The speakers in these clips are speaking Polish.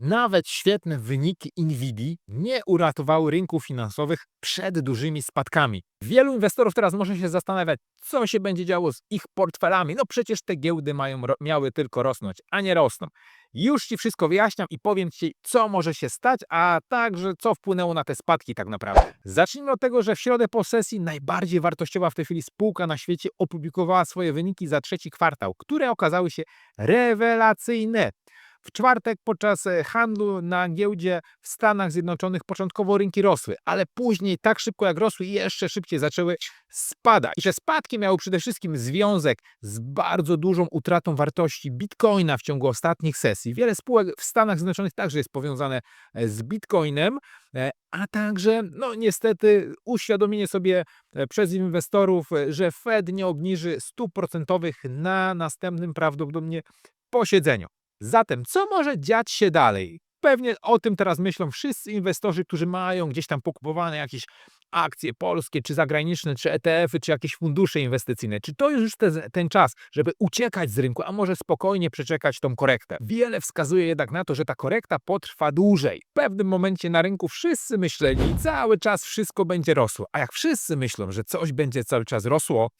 Nawet świetne wyniki Nvidia nie uratowały rynków finansowych przed dużymi spadkami. Wielu inwestorów teraz może się zastanawiać, co się będzie działo z ich portfelami. No przecież te giełdy mają, miały tylko rosnąć, a nie rosną. Już Ci wszystko wyjaśniam i powiem Ci, co może się stać, a także co wpłynęło na te spadki tak naprawdę. Zacznijmy od tego, że w środę po sesji najbardziej wartościowa w tej chwili spółka na świecie opublikowała swoje wyniki za trzeci kwartał, które okazały się rewelacyjne. W czwartek podczas e, handlu na giełdzie w Stanach Zjednoczonych początkowo rynki rosły, ale później tak szybko jak rosły jeszcze szybciej zaczęły spadać. I te spadki miały przede wszystkim związek z bardzo dużą utratą wartości bitcoina w ciągu ostatnich sesji. Wiele spółek w Stanach Zjednoczonych także jest powiązane e, z bitcoinem, e, a także no niestety uświadomienie sobie przez inwestorów, że Fed nie obniży stóp procentowych na następnym prawdopodobnie posiedzeniu. Zatem, co może dziać się dalej? Pewnie o tym teraz myślą wszyscy inwestorzy, którzy mają gdzieś tam pokupowane jakieś akcje polskie, czy zagraniczne, czy ETF-y, czy jakieś fundusze inwestycyjne. Czy to już te, ten czas, żeby uciekać z rynku, a może spokojnie przeczekać tą korektę? Wiele wskazuje jednak na to, że ta korekta potrwa dłużej. W pewnym momencie na rynku wszyscy myśleli, cały czas wszystko będzie rosło. A jak wszyscy myślą, że coś będzie cały czas rosło,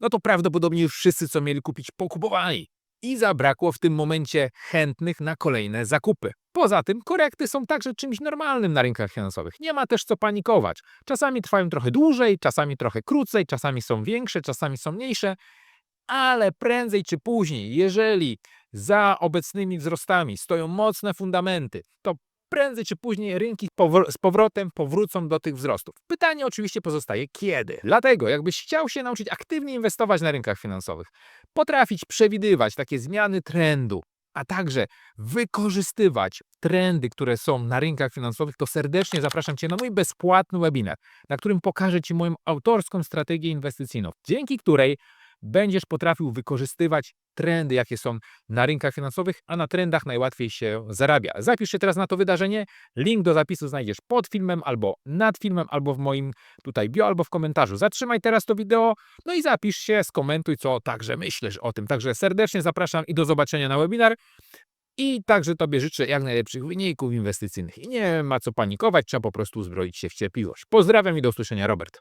no to prawdopodobnie już wszyscy, co mieli kupić, pokupowali i zabrakło w tym momencie chętnych na kolejne zakupy. Poza tym korekty są także czymś normalnym na rynkach finansowych. Nie ma też co panikować. Czasami trwają trochę dłużej, czasami trochę krócej, czasami są większe, czasami są mniejsze, ale prędzej czy później, jeżeli za obecnymi wzrostami stoją mocne fundamenty, to prędzej czy później rynki powro- z powrotem powrócą do tych wzrostów. Pytanie oczywiście pozostaje kiedy. Dlatego, jakbyś chciał się nauczyć aktywnie inwestować na rynkach finansowych, potrafić przewidywać takie zmiany trendu, a także wykorzystywać trendy, które są na rynkach finansowych, to serdecznie zapraszam Cię na mój bezpłatny webinar, na którym pokażę Ci moją autorską strategię inwestycyjną, dzięki której będziesz potrafił wykorzystywać trendy, jakie są na rynkach finansowych, a na trendach najłatwiej się zarabia. Zapisz się teraz na to wydarzenie. Link do zapisu znajdziesz pod filmem, albo nad filmem, albo w moim tutaj bio, albo w komentarzu. Zatrzymaj teraz to wideo, no i zapisz się, skomentuj, co także myślisz o tym. Także serdecznie zapraszam i do zobaczenia na webinar. I także Tobie życzę jak najlepszych wyników inwestycyjnych. I nie ma co panikować, trzeba po prostu uzbroić się w cierpliwość. Pozdrawiam i do usłyszenia, Robert.